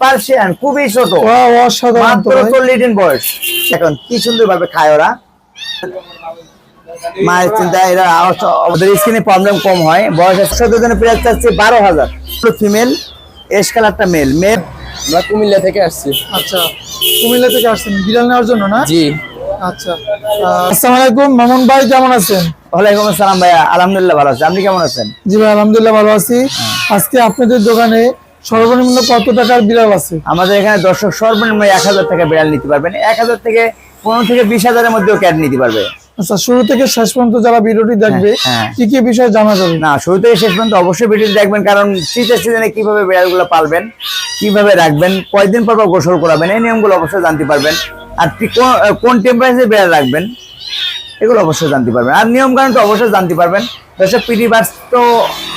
Persian খুবই ছোট। মাত্র চল্লিশ দিন বয়স। এখন কি সুন্দর ভাবে খায় ওরা? মায়ের চিন্তা এরা অবশ্য- স্কিনে প্রবলেম কম হয়। বয়স চোদ্দ দিনের প্রাইস চাচ্ছে বারো হাজার। ফিমেল এস কালারটা মেল মেল আমরা কুমিল্লা থেকে আসছি। আচ্ছা কুমিল্লা থেকে আসছেন। বিড়াল নেওয়ার জন্য না? জি। আচ্ছা আসসালামু আলাইকুম। মামুন ভাই কেমন আছেন? ওয়ালাইকুম আসসালাম ভাইয়া। আলহামদুলিল্লাহ ভালো আছি। আপনি কেমন আছেন? জি ভাই আলহামদুলিল্লাহ ভালো আছি। আজকে আপনাদের দোকানে সর্বনিম্ন কত টাকার বিড়াল আছে? আমাদের এখানে দর্শক সর্বনিম্ন এক হাজার টাকা বিড়াল নিতে পারবেন। এক হাজার থেকে পনেরো থেকে বিশ হাজারের মধ্যেও ক্যাট নিতে পারবে। আচ্ছা শুরু থেকে শেষ পর্যন্ত যারা ভিডিওটি দেখবে হ্যাঁ। কি কি বিষয় জানা যাবে? না শুরু থেকে শেষ পর্যন্ত অবশ্যই ভিডিও দেখবেন কারণ শীতের সিজনে কীভাবে বিড়ালগুলো পালবেন কীভাবে রাখবেন কয়েকদিন পর পর গোসল করাবেন এই নিয়মগুলো অবশ্যই জানতে পারবেন। আর কোন- টেম্পারেচারে বিড়াল রাখবেন এগুলো অবশ্যই জানতে পারবেন। আর নিয়ম কারণ তো অবশ্যই জানতে পারবেন। দর্শক পিডি বাস তো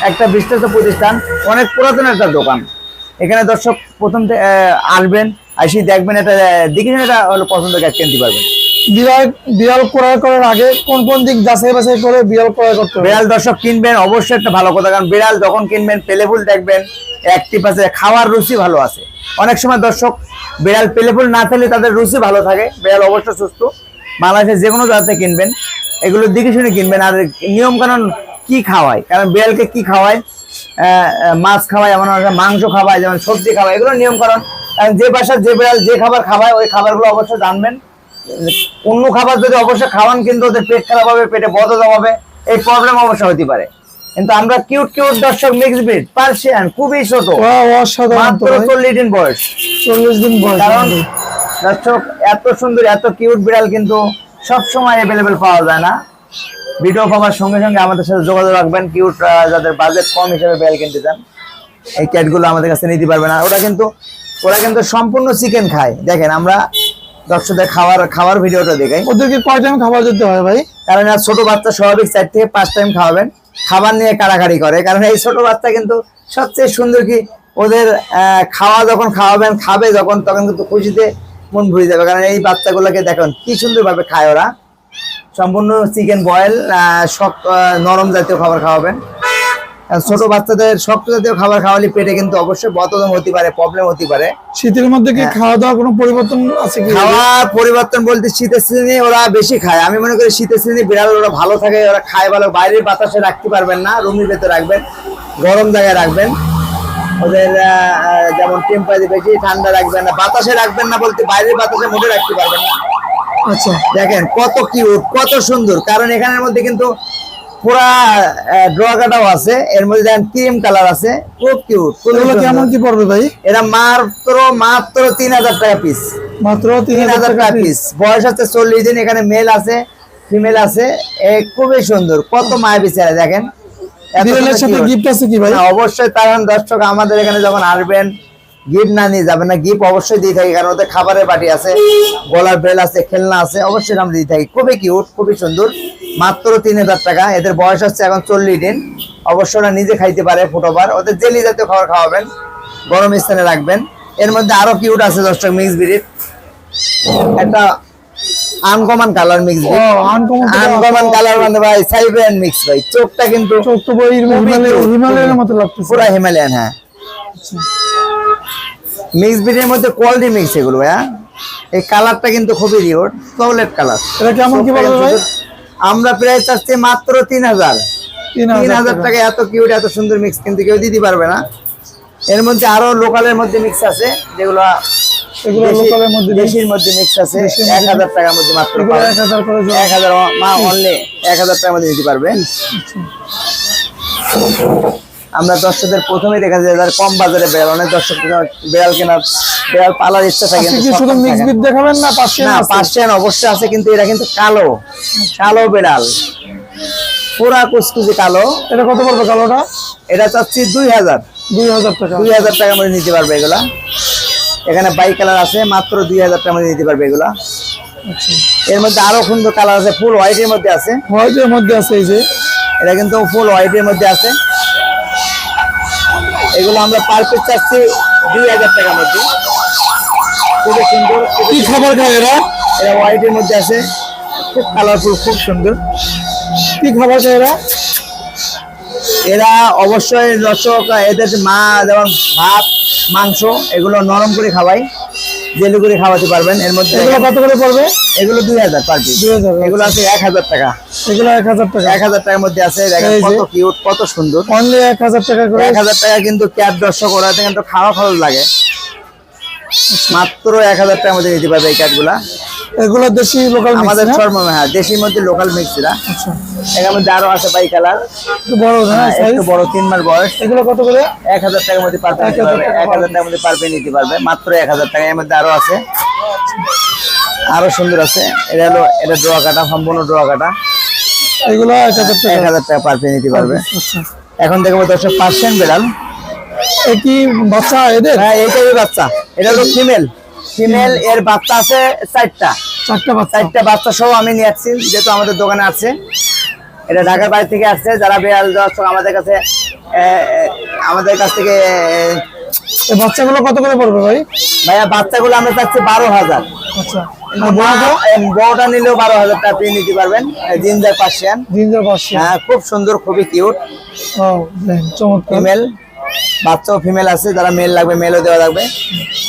একটা বিশ্বস্ত প্রতিষ্ঠান অনেক পুরাতন একটা দোকান। এখানে দর্শক প্রথম আসবেন আসি দেখবেন এটা দেখে শুনে এটা হলো পছন্দ করে কিনতে পারবেন। বিড়াল বিড়াল ক্রয় করার আগে কোন কোন দিক যাচাই বাছাই করে বিড়াল ক্রয় করতে হবে? বিড়াল দর্শক কিনবেন অবশ্যই একটা ভালো কথা কারণ বিড়াল যখন কিনবেন পেলেফুল দেখবেন অ্যাক্টিভ আছে খাওয়ার রুচি ভালো আছে। অনেক সময় দর্শক বিড়াল পেলেফুল না খেলে তাদের রুচি ভালো থাকে বিড়াল অবশ্যই সুস্থ। বাংলাদেশে যে কোনো জায়গাতে কিনবেন এগুলো দেখে শুনে কিনবেন আর নিয়ম কারণ কি খাওয়ায়? কারণ বিড়ালকে কি খাওয়ায়? মাছ খাওয়ায় এমন অনেক মাংস খাওয়ায় যেমন সবজি খাওয়ায় এগুলো নিয়ম কারণ কারণ যে বাসার যে বিড়াল যে খাবার খাওয়ায় ওই খাবারগুলো অবশ্যই জানবেন। অন্য খাবার যদি অবশ্যই খাওয়ান কিন্তু ওদের পেট খারাপ হবে পেটে বদল হবে এই প্রবলেম অবশ্যই হতে পারে। কিন্তু আমরা কিউট কিউট দর্শক মিক্স ব্রিড পার্সিয়ান খুবই ছোট মাত্র চল্লিশ দিন বয়স। চল্লিশ দিন বয়স কারণ দর্শক এত সুন্দর এত কিউট বিড়াল কিন্তু সব সময় অ্যাভেলেবেল পাওয়া যায় না। ভিডিও পাওয়ার সঙ্গে সঙ্গে আমাদের সাথে যোগাযোগ রাখবেন। কিউট যাদের বাজেট কম হিসেবে বেল কিনতে চান এই ক্যাটগুলো আমাদের কাছে নিতে পারবেন আর ওরা কিন্তু ওরা কিন্তু সম্পূর্ণ চিকেন খায়। দেখেন আমরা দর্শকদের খাওয়ার খাওয়ার ভিডিওটা দেখাই। ওদেরকে কয় টাইম খাবার দিতে হয় ভাই? কারণ আর ছোট বাচ্চা স্বাভাবিক চার থেকে পাঁচ টাইম খাওয়াবেন। খাবার নিয়ে কাড়াকাড়ি করে। কারণ এই ছোট বাচ্চা কিন্তু সবচেয়ে সুন্দর কি ওদের খাওয়া যখন খাওয়াবেন খাবে যখন তখন কিন্তু খুশিতে মন ভরে যাবে। কারণ এই বাচ্চাগুলোকে দেখেন কি সুন্দরভাবে খায় ওরা। সম্পূর্ণ চিকেন বয়েল শক্ত নরম জাতীয় খাবার খাওয়াবেন। ছোট বাচ্চাদের শক্ত জাতীয় খাবার খাওয়ালে পেটে কিন্তু অবশ্যই বতদম হতে পারে প্রবলেম হতে পারে। শীতের মধ্যে হ্যাঁ। কি খাওয়া দাওয়া কোনো পরিবর্তন আছে কি? খাওয়ার পরিবর্তন বলতে শীতের সিজনে ওরা বেশি খায়। আমি মনে করি শীতের সিজনে বিড়াল ওরা ভালো থাকে ওরা খায় ভালো। বাইরের বাতাসে রাখতে পারবেন না রুমের ভেতরে রাখবেন গরম জায়গায় রাখবেন। ওদের যেমন টেম্পারেচার বেশি ঠান্ডা রাখবেন না। বাতাসে রাখবেন না বলতে বাইরের বাতাসে মোটে রাখতে পারবেন না। আচ্ছা। দেখেন কত কিউট কত সুন্দর। কারণ এখানের মধ্যে কিন্তু পুরা ড্রগাটাও আছে। এর মধ্যে দেখেন ক্রিম কালার আছে। খুব কিউট এগুলো কেমন কি পড়বে ভাই? এরা মাত্র মাত্র তিন হাজার টাকা পিস মাত্র তিন তিন হাজার টাকা পিস পিস বয়স আছে চল্লিশ দিন এখানে মেল আছে ফিমেল আছে। এ খুবই সুন্দর কত মায়া বিচারে দেখেন। এত সাথে গিফট আছে কি ভাই? অবশ্যই তার দর্শক আমাদের এখানে যখন আসবেন গিফট না নিয়ে যাবেন না গিফট অবশ্যই দিয়ে থাকি কারণ ওদের খাবারের বাটি আছে গলার বেল আছে খেলনা আছে অবশ্যই আমরা দিয়ে থাকি। খুবই কিউট খুবই সুন্দর। মাত্র তিন হাজার টাকা এদের বয়স হচ্ছে এখন চল্লিশ দিন। অবশ্যই ওরা নিজে খাইতে পারে ফুটোবার ওদের জেলি জাতীয় খাবার খাওয়াবেন গরম স্থানে রাখবেন। এর মধ্যে আরও কিউট আছে দর্শক মিক্স বিড়ির একটা uncommon colour mix uncommon colour মানে ভাই সাইবেরিয়ান মিক্স ভাই চোখটা কিন্তু চোখ তো হিমালয়ের মতো লাগতেছে। পুরা হিমালয়ান হ্যাঁ। মিক্স ব্রিডের মধ্যে কোয়ালিটি মিক্স এগুলো ভাইয়া। এই কালারটা কিন্তু খুবই রিওর চকলেট কালার এটা কেমন কি বলবে ভাই? আমরা প্রায় চাচ্ছি মাত্র তিন হাজার। তিন হাজার টাকা। এত কিউট এত সুন্দর মিক্স কিন্তু কেউ দিতে পারবে না। এর মধ্যে আরও লোকালের মধ্যে মিক্স আছে যেগুলো এগুলো লোকালের মধ্যে। দেশির মধ্যে মিক্স আছে। দেশির এক হাজার টাকার মধ্যে মাত্র এগুলো পাবেন। এক হাজার করে জোড়া। এক হাজার মা অনলি এক হাজার টাকার মধ্যে নিতে পারবে আমরা দর্শকদের প্রথমেই দেখা যায় যারা কম বাজারে বেড়াল অনেক দর্শক বেড়াল কেনার বেড়াল পালার ইচ্ছা থাকে কি শুধু মিক্স। বিট দেখাবেন না পাশে না পার্সিয়ান অবশ্যই আছে কিন্তু এরা কিন্তু কালো কালো বেড়াল। পুরা কুচকুচি কালো। এটা কত পড়বে কালোটা? এটা চাচ্ছি দুই হাজার। দুই হাজার টাকা। দুই হাজার টাকার মধ্যে নিতে পারবে এগুলা। এখানে বাই কালার আছে মাত্র দুই হাজার টাকা মধ্যে নিতে পারবে এগুলা। আচ্ছা। এর মধ্যে আরও সুন্দর কালার আছে ফুল হোয়াইটের মধ্যে আছে। হোয়াইটের মধ্যে আছে এই যে। এটা কিন্তু ফুল হোয়াইটের মধ্যে আছে। এগুলো আমরা পার পিস চাচ্ছি দুই হাজার টাকার মধ্যে। খুবই সুন্দর কি খাবার খায় এরা? এটা হোয়াইটের মধ্যে আছে খুব কালারফুল খুব সুন্দর। কি খাবার খায় এরা? এরা অবশ্যই দর্শক এদের মা যেমন ভাত মাংস এগুলো নরম করে খাওয়াই জেলি করে খাওয়াতে পারবেন। এর মধ্যে এগুলো কত করে পড়বে? এগুলো দুই হাজার পার পিস 2000 এগুলো আছে এক হাজার টাকা এগুলো এক হাজার টাকা এক হাজার টাকার মধ্যে আছে। কত কিউট কত সুন্দর অনলি এক হাজার টাকা করে এক হাজার টাকা কিন্তু ক্যাব দর্শক ওরাতে কিন্তু খাওয়া খরচ লাগে মাত্র এক হাজার টাকার মধ্যে নিতে পারবে এই ক্যাটগুলা এগুলো দেশি লোকাল আমাদের আমাদের হ্যাঁ দেশির মধ্যে লোকাল মিক্সরা আচ্ছা এর মধ্যে আরও আছে বাই কালার একটু বড় না একটু বড় তিন মাস বয়স এগুলো কত করে এক হাজার টাকার মধ্যে পারবে নিতে 1000 পারবে টাকা এক হাজার টাকার মধ্যে পারবে নিতে পারবে মাত্র এক হাজার টাকা এর মধ্যে আরও আছে আরও সুন্দর আছে। এটা হলো এটা ডোয়া কাটা সম্পূর্ণ ডোয়া কাটা। এগুলো এক হাজার টাকা। এক হাজার টাকা পারবে নিতে পারবে। আচ্ছা এখন দেখব দর্শক পার্সেন্ট বেড়াল। এ কি বাচ্চা এদের? হ্যাঁ এইটাই বাচ্চা। এটা হলো ফিমেল ফিমেল এর বাচ্চা আছে চারটা। চারটা বাচ্চা। চারটা বাচ্চা সহ আমি নিয়ে আসছি যেহেতু আমাদের দোকানে আছে। এটা ঢাকার বাইরে থেকে আসছে যারা বেড়াল দর্শক আমাদের কাছে আমাদের কাছ থেকে বাচ্চাগুলো কত করে পড়বে ভাই? ভাইয়া বাচ্চাগুলো আমরা চাচ্ছি বারো হাজার। আচ্ছা। বড়টা নিলেও বারো হাজার টাকা পেয়ে নিতে পারবেন। Ginger Persian. জিঞ্জার পাঁচশো হ্যাঁ খুব সুন্দর খুবই কিউট। ফিমেল বাচ্চাও ফিমেল আছে যারা মেল লাগবে মেলও দেওয়া লাগবে।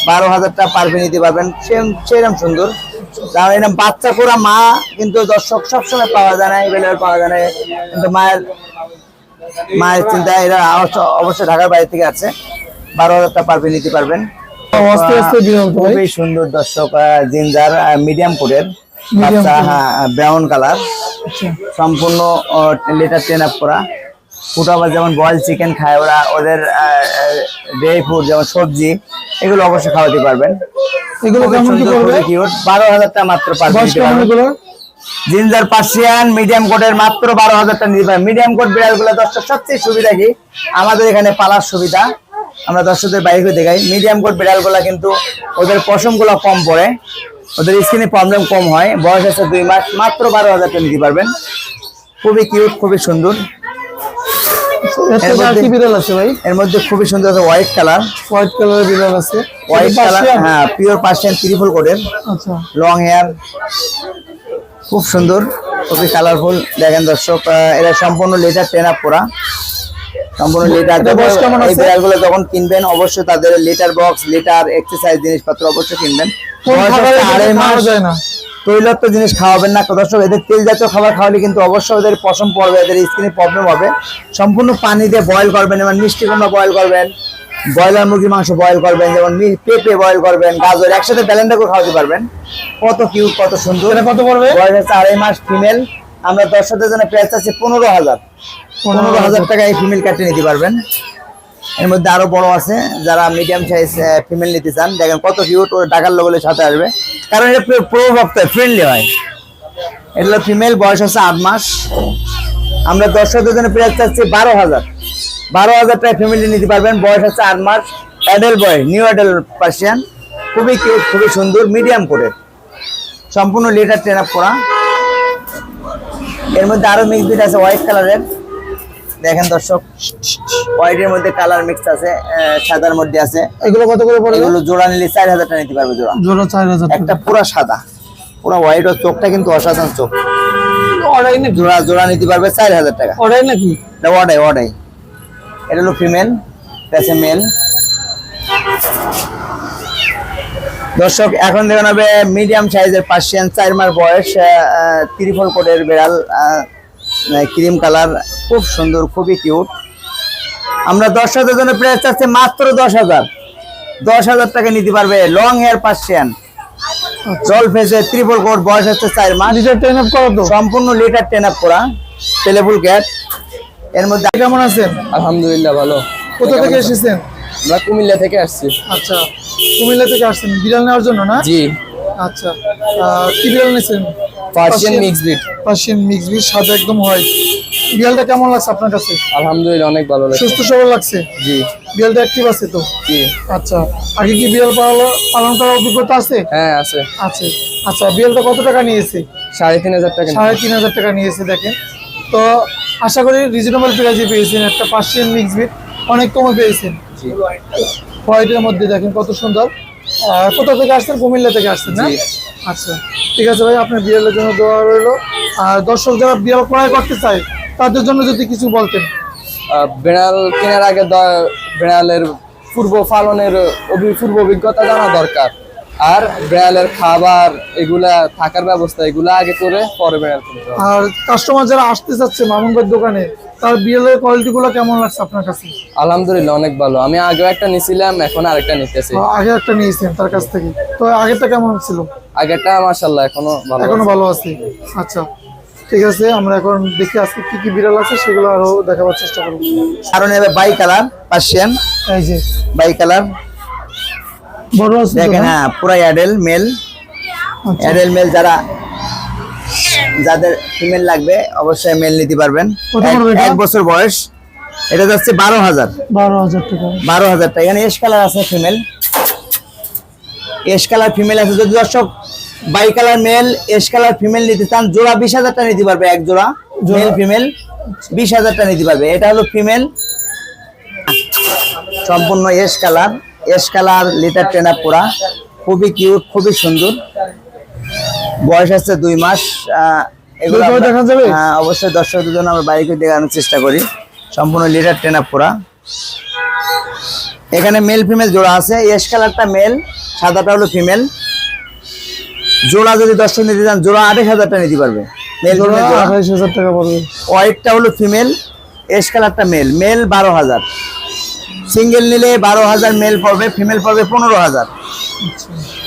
বারো হাজার টাকা পার পেয়ে নিতে পারবেন সেরকম সুন্দর। কারণ এরকম বাচ্চা করা মা কিন্তু দর্শক সবসময় পাওয়া যায় না এভেলেবেল পাওয়া যায় না কিন্তু মায়ের মায়ের চিন্তা এরা অবশ্য- অবশ্যই ঢাকার বাইরে থেকে আছে। বারো হাজার টাকা পার পেয়ে নিতে পারবেন। আস্তে আস্তে বিরল ভাই। খুবই সুন্দর দর্শক জিঞ্জার মিডিয়াম কোটের বাচ্চা হ্যাঁ ব্রাউন কালার সম্পূর্ণ লিটার ট্রেন আপ করা। ফুড আবার যেমন বয়েল চিকেন খায় ওরা ওদের ড্রাই ফুড যেমন সবজি এগুলো অবশ্যই খাওয়াতে পারবেন। এগুলো কেমন কি পড়বে? হাজার টাকা মাত্র এগুলো। জিঞ্জার পার্সিয়ান মিডিয়াম কোটের মাত্র বারো হাজার টাকা নিতে পারেন। মিডিয়াম কোট বিড়ালগুলো দর্শক সবচেয়ে সুবিধা কি? আমাদের এখানে পালার সুবিধা। আমরা দর্শকদের বাইরে দেখাই। মিডিয়াম কোট বিড়ালগুলা কিন্তু ওদের পশমগুলো কম পড়ে। ওদের স্কিনে প্রবলেম কম হয়। বয়স আছে দুই মাস মাত্র বারো হাজার টাকা নিতে পারবেন। খুবই কিউট খুবই সুন্দর। এর মধ্যে খুবই সুন্দর আছে হোয়াইট কালার হোয়াইট কালারের বিড়াল আছে। হোয়াইট কালার হ্যাঁ পিওর পার্সিয়ান ত্রিপুল কোটের আচ্ছা। লং হেয়ার খুব সুন্দর খুবই কালারফুল দেখেন দর্শক এরা সম্পূর্ণ লেজার ট্রেন আপ করা। সম্পূর্ণ লেটার এই বিড়ালগুলো যখন কিনবেন অবশ্যই তাদের লিটার বক্স লিটার এক্সারসাইজ জিনিসপত্র অবশ্যই কিনবেন। আড়াই মাস। যায় না? তৈলাক্ত জিনিস খাওয়াবেন না। দর্শক এদের তেল জাতীয় খাবার খাওয়ালে কিন্তু অবশ্যই ওদের পশম পড়বে এদের স্কিনে প্রবলেম হবে। সম্পূর্ণ পানি দিয়ে বয়েল করবেন যেমন মিষ্টি কুমড়া বয়েল করবেন ব্রয়লার মুরগির মাংস বয়েল করবেন যেমন পেঁপে বয়েল করবেন গাজর একসাথে ব্যালেন্ডা করে খাওয়াতে পারবেন। কত কিউট কত সুন্দর। কত পড়বে? বয়স হচ্ছে আড়াই মাস ফিমেল আমরা দর্শকদের জন্য প্রাইস আছে পনেরো হাজার। পনেরো হাজার টাকা এই ফিমেল কাটে নিতে পারবেন। এর মধ্যে আরও বড় আছে, যারা মিডিয়াম সাইজ ফিমেল নিতে চান, দেখেন কত কিউট ও ডাকার লোকের সাথে আসবে। কারণ এটা প্রো ভক্ত ফ্রেন্ডলি হয়। এগুলো ফিমেল বয়স হচ্ছে আট মাস। আমরা দর্শকদের জন্য প্রাইস চাচ্ছি বারো হাজার। বারো হাজার টাকা ফ্যামিলি নিতে পারবেন, বয়স হচ্ছে আট মাস। Adult boy new adult Persian খুবই কিউট খুবই সুন্দর মিডিয়াম করে। সম্পূর্ণ লেটার ট্রেন আপ করা। এর মধ্যে আরও মিক্স বিট আছে হোয়াইট কালারের দেখেন দর্শক হোয়াইটের মধ্যে কালার মিক্স আছে সাদার মধ্যে আছে। এগুলো কত করে পড়বে? এগুলো জোড়া নিলে চার হাজার টাকা নিতে পারবে জোড়া। জোড়া চার হাজার একটা পুরো সাদা। পুরো হোয়াইট ওর চোখটা কিন্তু অসাধারণ চোখ। অর্ডাই নাকি? জোড়া জোড়া নিতে পারবে চার হাজার টাকা। অর্ডাই নাকি? ওয়াটাই ওয়াটাই এটা হলো ফিমেল প্যাসে মেল দর্শক এখন দেখুন হবে মিডিয়াম সাইজের পার্সিয়ান চার মাস বয়স ত্রিফল কোটের বিড়াল ক্রিম কালার খুব সুন্দর খুবই কিউট। আমরা দশ হাজার জন্য প্রাইস চাচ্ছি মাত্র দশ হাজার। দশ হাজার টাকা নিতে পারবে লং হেয়ার পার্সিয়ান জল ফেসে ত্রিপল কোট বয়স হচ্ছে চার মাস। লিটার টেন আপ করো তো? সম্পূর্ণ লিটার টেন আপ করা পেলেবুল ক্যাট এর মধ্যে কেমন আছেন আলহামদুলিল্লাহ ভালো। কোথা থেকে এসেছেন? আমরা কুমিল্লা থেকে আসছি। আচ্ছা কুমিল্লা থেকে আসছেন। বিড়াল নেওয়ার জন্য না? জি। আচ্ছা কি বিড়াল নিয়েছেন Persian mix breed Persian mix breed সাদা একদম হোয়াইট বিড়ালটা কেমন লাগছে আপনার কাছে? আলহামদুলিল্লাহ অনেক ভালো লাগছে। সুস্থ সবল লাগছে? জি। বিড়ালটা অ্যাক্টিভ আছে তো? জি। আচ্ছা আগে কি বিড়াল পালন- পালন করার অভিজ্ঞতা আছে? হ্যাঁ আছে। আছে। আচ্ছা বিড়ালটা কত টাকা নিয়েছে? সাড়ে তিন হাজার টাকা সাড়ে তিন হাজার টাকা নিয়েছে দেখেন। তো আশা করি রিজনেবল প্রাইসে পেয়েছেন একটা পার্সিয়ান মিক্স বিট অনেক কমে পেয়েছেন। হোয়াইটের মধ্যে দেখেন কত সুন্দর। কোথা থেকে আসছেন? কুমিল্লা থেকে আসছেন না? আচ্ছা ঠিক আছে ভাই আপনার বিড়ালের জন্য দেওয়া রইল। আর দর্শক যারা বিড়াল ক্রয় করতে চায় তাদের জন্য যদি কিছু বলতেন। বিড়াল কেনার আগে বিড়ালের পূর্ব পালনের পূর্ব অভিজ্ঞতা জানা দরকার। আর বিড়ালের খাবার এগুলা থাকার ব্যবস্থা এগুলা আগে করে পরে বিড়াল আর কাস্টমার যারা আসতে চাচ্ছে মামুন দোকানে তার বিড়ালের কোয়ালিটি গুলো কেমন লাগছে আপনার কাছে? আলহামদুলিল্লাহ অনেক ভালো। আমি আগেও একটা নিছিলাম এখন আরেকটা নিতেছি। আগে একটা নিয়েছেন তার কাছ থেকে। তো আগেরটা কেমন ছিল? আগেরটা মাশাল্লাহ এখনও ভালো এখনও ভালো আছে? আচ্ছা ঠিক আছে আমরা এখন দেখি আজকে কি কি বিড়াল আছে সেগুলো আরও দেখাবার চেষ্টা করব। আরও নেবে বাই কালার পার্সিয়ান এই যে। বাই কালার বড় আছে দেখেন হ্যাঁ? পুরাই অ্যাডেল মেল আচ্ছা। অ্যাডেল মেল যারা যাদের ফিমেল লাগবে অবশ্যই মেল নিতে পারবেন। এক- বছর বয়স। এটা যাচ্ছে বারো হাজার। বারো হাজার টাকা। বারো হাজার টাকা। এখানে এস কালার আছে ফিমেল এস কালার ফিমেল আছে। যদি দর্শক by colour male ash colour female নিতে চান জোড়া বিশ হাজার টাকা নিতে পারবে এক জোড়া? মেল ফিমেল বিশ হাজার টাকা নিতে পারবে। এটা হলো ফিমেল সম্পূর্ণ ash colour ash colour litter ট্রেনা পোড়া খুবই কিউট খুবই সুন্দর। বয়স আছে দুই মাস আহ, এগুলো দুই দেখা যাবে? হ্যাঁ, অবশ্যই দর্শকদের জন্য আমরা বাইকে দেখানোর চেষ্টা করি। সম্পূর্ণ লিটার ট্রেনা পোড়া এখানে মেল ফিমেল জোড়া আছে। এস কালারটা মেল সাদাটা হলো ফিমেল জোড়া যদি দর্শক নিতে চান জোড়া আঠাশ হাজার টাকা নিতে পারবে। মেল আঠাইশ হাজার টাকা পড়বে। হোয়াইটটা হলো ফিমেল এস কালারটা মেল মেল বারো হাজার। সিঙ্গেল নিলে বারো হাজার মেল পড়বে ফিমেল পড়বে পনেরো হাজার।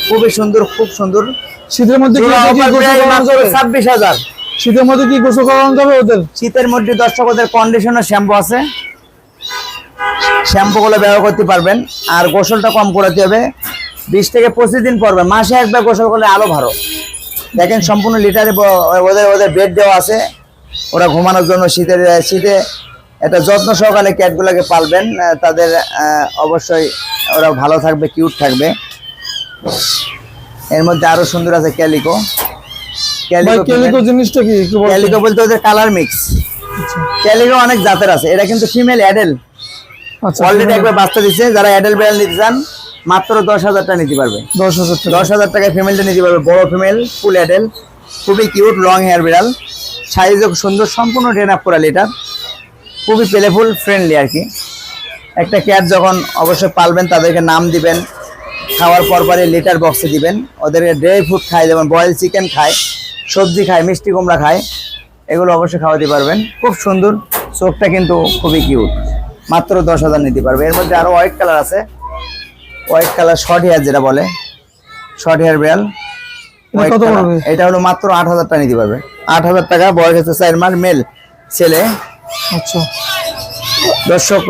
খুবই সুন্দর খুব সুন্দর। শীতের মধ্যে ছাব্বিশ হাজার। শীতের মধ্যে কি গোসল করানো যাবে ওদের? শীতের মধ্যে দর্শক ওদের কন্ডিশনার শ্যাম্পু আছে। শ্যাম্পু গুলো ব্যবহার করতে পারবেন। আর গোসলটা কম করাতে হবে। বিশ থেকে পঁচিশ দিন পরবে মাসে একবার গোসল করলে আরও ভালো। দেখেন সম্পূর্ণ লিটারে ওদের ওদের বেড দেওয়া আছে। ওরা ঘুমানোর জন্য শীতের শীতে একটা যত্ন সহকারে ক্যাটগুলোকে পালবেন তাদের অবশ্যই ওরা ভালো থাকবে কিউট থাকবে। এর মধ্যে আরও সুন্দর আছে ক্যালিকো কেলিকো জিনিসটা কি? ক্যালিকো বলতে ওদের কালার মিক্স ক্যালিকো অনেক জাতের আছে এটা কিন্তু ফিমেল অ্যাডেল আচ্ছা অলরেডি একবার বাচ্চা দিচ্ছে যারা অ্যাডেল বেড়াল নিতে চান মাত্র দশ হাজার টাকা নিতে পারবে। দশ হাজার টাকা। দশ হাজার টাকায় ফিমেলটা নিতে পারবে বড় ফিমেল ফুল অ্যাডেল খুবই কিউট লং হেয়ার বিড়াল। সাইজও সুন্দর সম্পূর্ণ ট্রেন আপ করা লিটার খুবই প্লেফুল ফ্রেন্ডলি আর কি। একটা ক্যাট যখন অবশ্যই পালবেন তাদেরকে নাম দিবেন খাওয়ার পর পরে লিটার বক্সে দিবেন। ওদেরকে ড্রাই ফ্রুট খায় যেমন বয়েল চিকেন খায় সবজি খায় মিষ্টি কুমড়া খায় এগুলো অবশ্যই খাওয়াতে পারবেন। খুব সুন্দর চোখটা কিন্তু খুবই কিউট মাত্র দশ হাজার নিতে পারবে। এর মধ্যে আরও হোয়াইট কালার আছে। হোয়াইট কালার শর্ট হেয়ার যেটা বলে। শর্ট হেয়ার বিড়াল? এটা হলো মাত্র আট হাজার টাকা নিতে পারবে। আট হাজার টাকা বয়স হচ্ছে চার মাস মেল ছেলে। আচ্ছা। দর্শক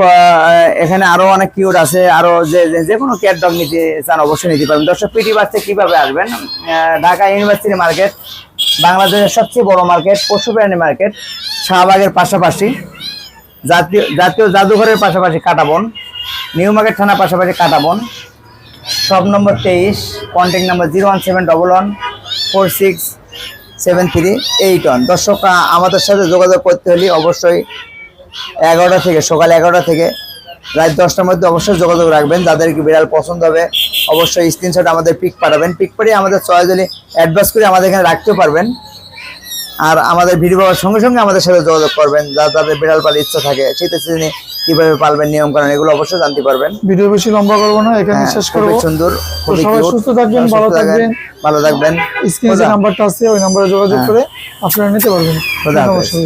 এখানে আরও অনেক কিউট আছে, আরও যে, যে- কোনো ক্যাট ডগ নিতে চান অবশ্যই নিতে পারবেন। দর্শক পিটি বাচ্চা কীভাবে আসবেন? ঢাকা ইউনিভার্সিটি মার্কেট বাংলাদেশের সবচেয়ে বড় মার্কেট পশু প্রাণী মার্কেট শাহবাগের পাশাপাশি, জাতীয় জাতীয় জাদুঘরের পাশাপাশি কাটাবন নিউ মার্কেট থানা পাশাপাশি কাটাবন সব নম্বর তেইশ contact number zero one seven double one four six seven three eight one দর্শক আমাদের সাথে যোগাযোগ করতে হলে অবশ্যই এগারোটা থেকে, সকাল এগারোটা থেকে রাত দশটার মধ্যে অবশ্যই যোগাযোগ রাখবেন। যাদেরকে বিড়াল পছন্দ হবে, অবশ্যই স্ক্রিনশট আমাদের পিক পাঠাবেন। পিক পাঠিয়ে আমাদের চয়েস হলে অ্যাডভান্স করে আমাদের এখানে রাখতে পারবেন। আর আমাদের ভিডিও পাওয়ার সঙ্গে সঙ্গে আমাদের সাথে যোগাযোগ করবেন, যা তাদের বিড়াল পালার ইচ্ছা থাকে। শীতের সিজনে কীভাবে পালবেন নিয়ম কারণ এগুলো অবশ্যই জানতে পারবেন। ভিডিও বেশি লম্বা করব না এখানে হ্যাঁ, শেষ করব। সুন্দর সবাই সুস্থ থাকবেন ভালো থাকবেন, ভালো থাকবেন। স্ক্রিনে যে নাম্বারটা আছে ওই নাম্বারে যোগাযোগ হ্যাঁ। করে আপনারা নিতে পারবেন। সবাইকে।